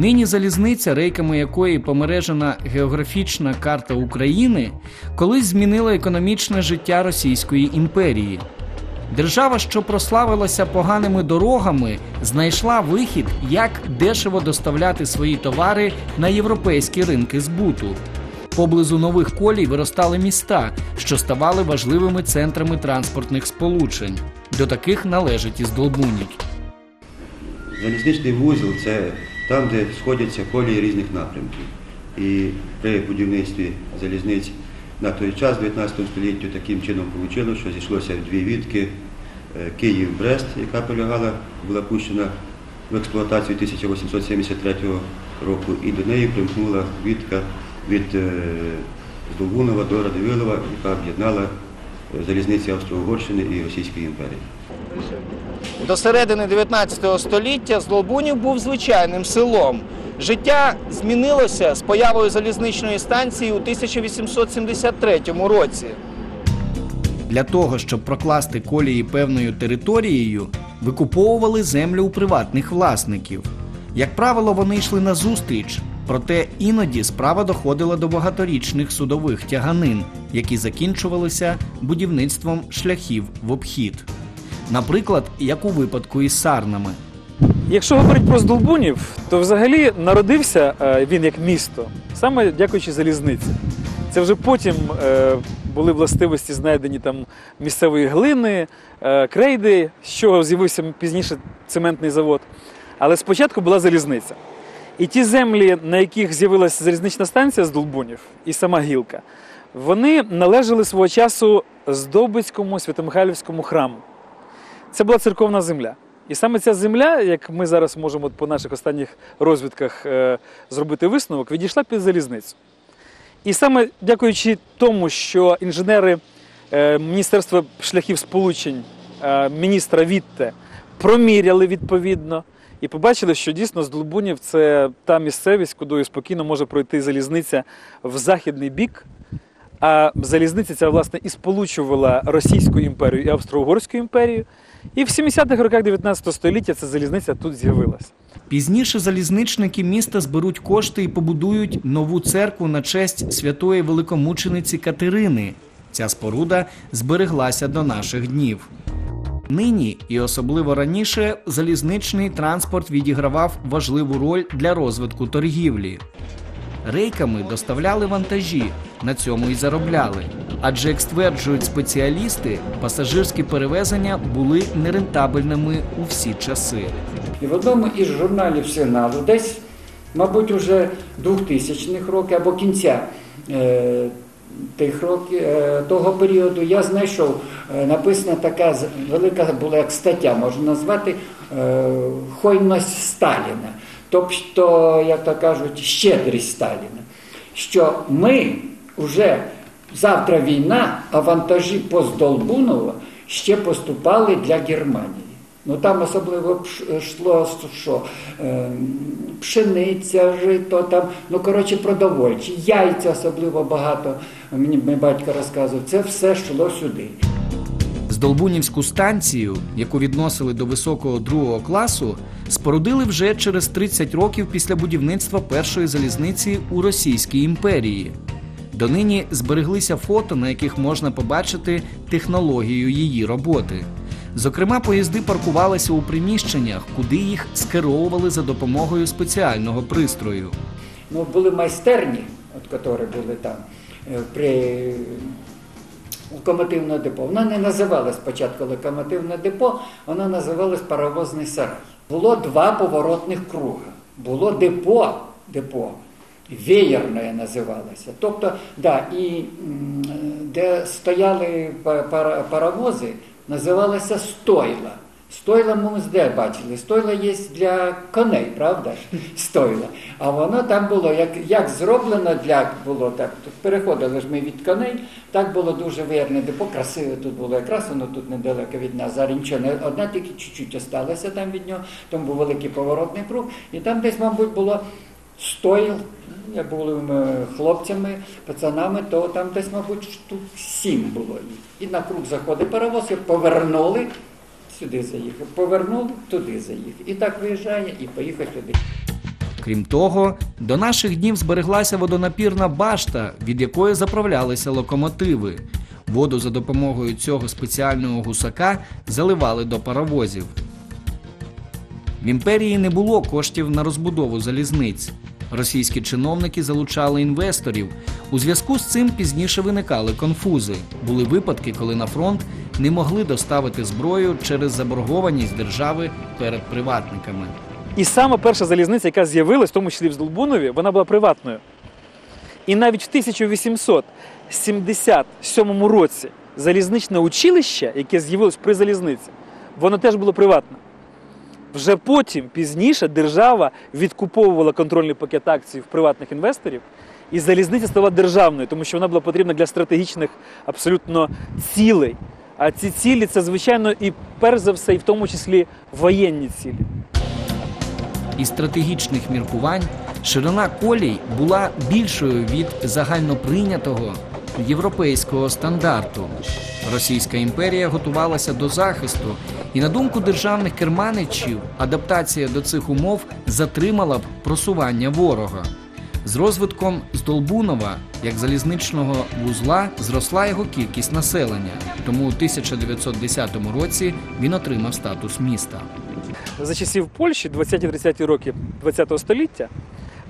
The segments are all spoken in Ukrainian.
Нині залізниця, рейками якої помережена географічна карта України, колись змінила економічне життя Російської імперії. Держава, що прославилася поганими дорогами, знайшла вихід, як дешево доставляти свої товари на європейські ринки збуту. Поблизу нових колій виростали міста, що ставали важливими центрами транспортних сполучень. До таких належить і Здолбунів. Залізничний вузол це там, де сходяться колії різних напрямків. І при будівництві залізниць на той час, в 19 столітті, таким чином вийшло, що зійшлося дві відки е, Київ-Брест, яка полягала, була пущена в експлуатацію 1873 року, і до неї примкнула відка від е, до Радивилова, яка об'єднала е, залізниці Австро-Угорщини і Російської імперії. До середини 19 століття Злобунів був звичайним селом. Життя змінилося з появою залізничної станції у 1873 році. Для того, щоб прокласти колії певною територією, викуповували землю у приватних власників. Як правило, вони йшли на зустріч, проте іноді справа доходила до багаторічних судових тяганин, які закінчувалися будівництвом шляхів в обхід. Наприклад, як у випадку із сарнами. Якщо говорити про Здолбунів, то взагалі народився е, він як місто, саме дякуючи залізниці. Це вже потім е, були властивості знайдені там місцевої глини, е, крейди, з чого з'явився пізніше цементний завод. Але спочатку була залізниця. І ті землі, на яких з'явилася залізнична станція з Долбунів і сама гілка, вони належали свого часу Здобицькому Святомихайлівському храму. Це була церковна земля. І саме ця земля, як ми зараз можемо по наших останніх розвідках е, зробити висновок, відійшла під залізницю. І саме дякуючи тому, що інженери е, Міністерства шляхів сполучень е, міністра Вітте проміряли відповідно і побачили, що дійсно з Долбунів це та місцевість, кудою спокійно може пройти залізниця в західний бік. А залізниця ця власне і сполучувала Російську імперію і Австро-Угорську імперію. І в 70-х роках 19 століття ця залізниця тут з'явилась. Пізніше залізничники міста зберуть кошти і побудують нову церкву на честь святої великомучениці Катерини. Ця споруда збереглася до наших днів. Нині і особливо раніше залізничний транспорт відігравав важливу роль для розвитку торгівлі. Рейками доставляли вантажі, на цьому і заробляли. Адже, як стверджують спеціалісти, пасажирські перевезення були нерентабельними у всі часи. І в одному із журналів сигналу, десь, мабуть, уже 2000-х років або кінця е, тих років, е, того періоду, я знайшов, е, написана така велика була як стаття, можна назвати е, Хойність Сталіна. Тобто, як то кажуть, щедрість Сталіна. Що ми вже завтра війна, а вантажі по ще поступали для Германії. Ну там особливо йшло що е, пшениця, жито, там, ну коротше, продовольчі, яйця особливо багато. Мені мій батько розказував, це все йшло сюди. Здолбунівську станцію, яку відносили до високого другого класу, спорудили вже через 30 років після будівництва першої залізниці у Російській імперії. Донині збереглися фото, на яких можна побачити технологію її роботи. Зокрема, поїзди паркувалися у приміщеннях, куди їх скеровували за допомогою спеціального пристрою. Ну, були майстерні, от, які були там е, при локомотивне депо. Вона не називалась спочатку локомотивне депо, вона називалась паровозний сарай. Було два поворотних круга. Було депо, депо, веєрне називалося. Тобто, да, і де стояли паровози, називалося стойла. Стойла ми де бачили. Стойла є для коней, правда ж? Стойла. А воно там було, як, як зроблено для було так. Переходили ж ми від коней, так було дуже вірне депо, красиве тут було якраз, воно тут недалеко від нас. Зараз нічого не одна тільки чуть-чуть осталося там від нього, там був великий поворотний круг, і там десь, мабуть, було стоїл. Я були ми хлопцями, пацанами, то там десь, мабуть, штук сім було. І на круг заходить паровоз, і повернули, сюди заїхав, повернули, туди заїхав. І так виїжджає і поїхав туди. Крім того, до наших днів збереглася водонапірна башта, від якої заправлялися локомотиви. Воду за допомогою цього спеціального гусака заливали до паровозів. В імперії не було коштів на розбудову залізниць. Російські чиновники залучали інвесторів. У зв'язку з цим пізніше виникали конфузи. Були випадки, коли на фронт не могли доставити зброю через заборгованість держави перед приватниками. І саме перша залізниця, яка з'явилась, в тому числі в Здолбунові, вона була приватною. І навіть в 1877 році залізничне училище, яке з'явилось при залізниці, воно теж було приватне. Вже потім, пізніше, держава відкуповувала контрольний пакет акцій в приватних інвесторів, і залізниця стала державною, тому що вона була потрібна для стратегічних абсолютно цілей. А ці цілі це, звичайно, і перш за все, і в тому числі воєнні цілі. Із стратегічних міркувань ширина колій була більшою від загальноприйнятого європейського стандарту. Російська імперія готувалася до захисту, і на думку державних керманичів, адаптація до цих умов затримала б просування ворога. З розвитком Здолбунова як залізничного вузла зросла його кількість населення, тому у 1910 році він отримав статус міста. за часів Польщі, 20-30 роки ХХ століття,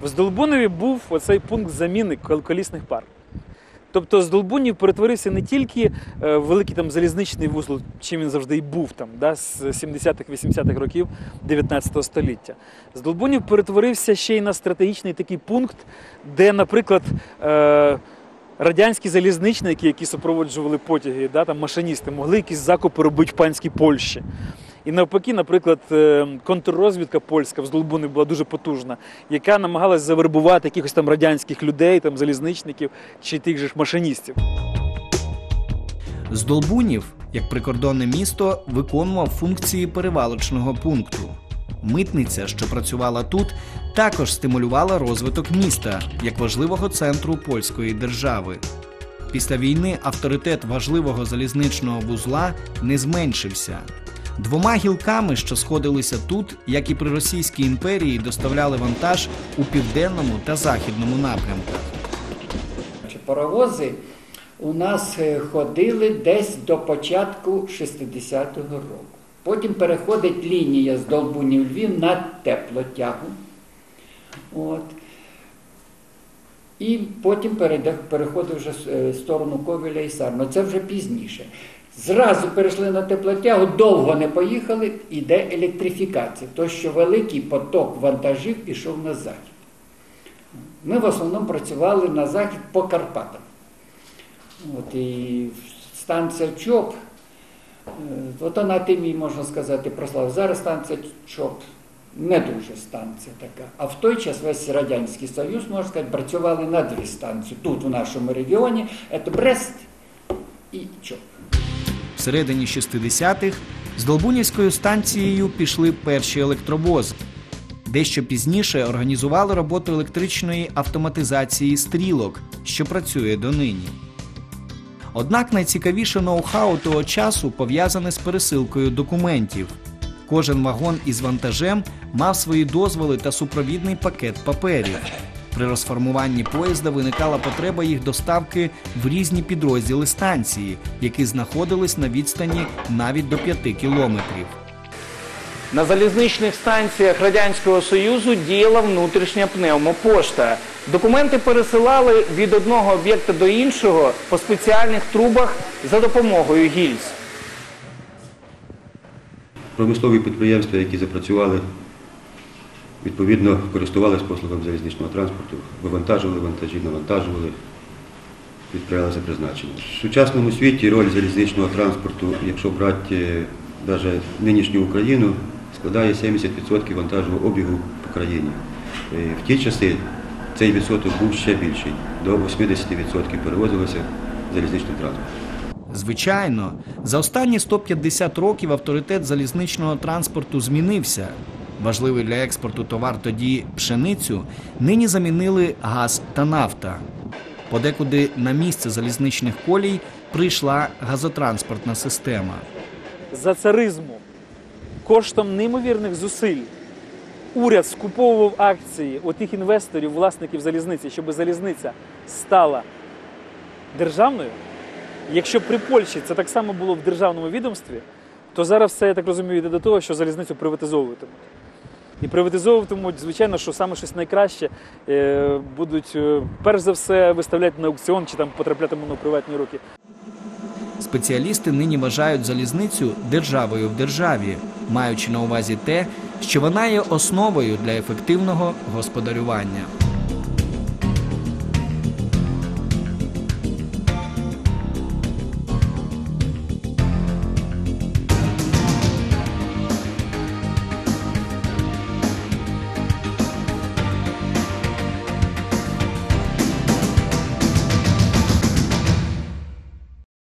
в Здолбунові був оцей пункт заміни кол- колісних пар. Тобто Здолбунів перетворився не тільки е, великий там залізничний вузол, чим він завжди і був там, да, з 70-х-80-х років 19 століття. Здолбунів перетворився ще й на стратегічний такий пункт, де, наприклад, е, радянські залізничники, які супроводжували потяги, да, там машиністи, могли якісь закупи робити в панській Польщі. І навпаки, наприклад, е, контррозвідка польська в Здолбуні була дуже потужна, яка намагалась завербувати якихось там радянських людей, там залізничників чи тих же ж машиністів. Здолбунів, як прикордонне місто, виконував функції перевалочного пункту. Митниця, що працювала тут, також стимулювала розвиток міста як важливого центру польської держави. Після війни авторитет важливого залізничного вузла не зменшився. Двома гілками, що сходилися тут, як і при Російській імперії, доставляли вантаж у південному та західному напрямках. Паровози у нас е, ходили десь до початку 60-го року. Потім переходить лінія з Долбунів Львів на теплотягу. От. І потім переходить вже е, в сторону Ковеля і Сарно. Це вже пізніше. Зразу перейшли на теплотягу, довго не поїхали, іде електрифікація. То, що великий поток вантажів пішов на захід. Ми в основному працювали на захід по Карпатам. От, і станція ЧОП, е, от вона тим і можна сказати прослав. Зараз станція ЧОП не дуже станція така. А в той час весь Радянський Союз, можна сказати, працювали на дві станції. Тут, в нашому регіоні, це Брест і ЧОП. Всередині 60-х з Долбунівською станцією пішли перші електровози. Дещо пізніше організували роботу електричної автоматизації стрілок, що працює донині. Однак найцікавіше ноу-хау того часу пов'язане з пересилкою документів. Кожен вагон із вантажем мав свої дозволи та супровідний пакет паперів. При розформуванні поїзда виникала потреба їх доставки в різні підрозділи станції, які знаходились на відстані навіть до 5 кілометрів. На залізничних станціях Радянського Союзу діяла внутрішня пневмопошта. Документи пересилали від одного об'єкта до іншого по спеціальних трубах за допомогою гільз. Промислові підприємства, які запрацювали, відповідно користувалися послугами залізничного транспорту, вивантажували вантажі, навантажували, відправляли за призначенням. В сучасному світі роль залізничного транспорту, якщо брати навіть нинішню Україну, складає 70% вантажного обігу по країні. Е, В ті часи цей відсоток був ще більший, до 80% перевозилося залізничним транспортом. Звичайно, за останні 150 років авторитет залізничного транспорту змінився. Важливий для експорту товар тоді пшеницю нині замінили газ та нафта. Подекуди на місце залізничних колій прийшла газотранспортна система. за царизму коштом неймовірних зусиль уряд скуповував акції у тих інвесторів, власників залізниці, щоб залізниця стала державною. Якщо при Польщі це так само було в державному відомстві, то зараз все, я так розумію, йде до того, що залізницю приватизовуватимуть. І приватизовуватимуть, звичайно, що саме щось найкраще е, будуть е, перш за все виставляти на аукціон чи там потраплятиму на приватні руки. Спеціалісти нині вважають залізницю державою в державі, маючи на увазі те, що вона є основою для ефективного господарювання.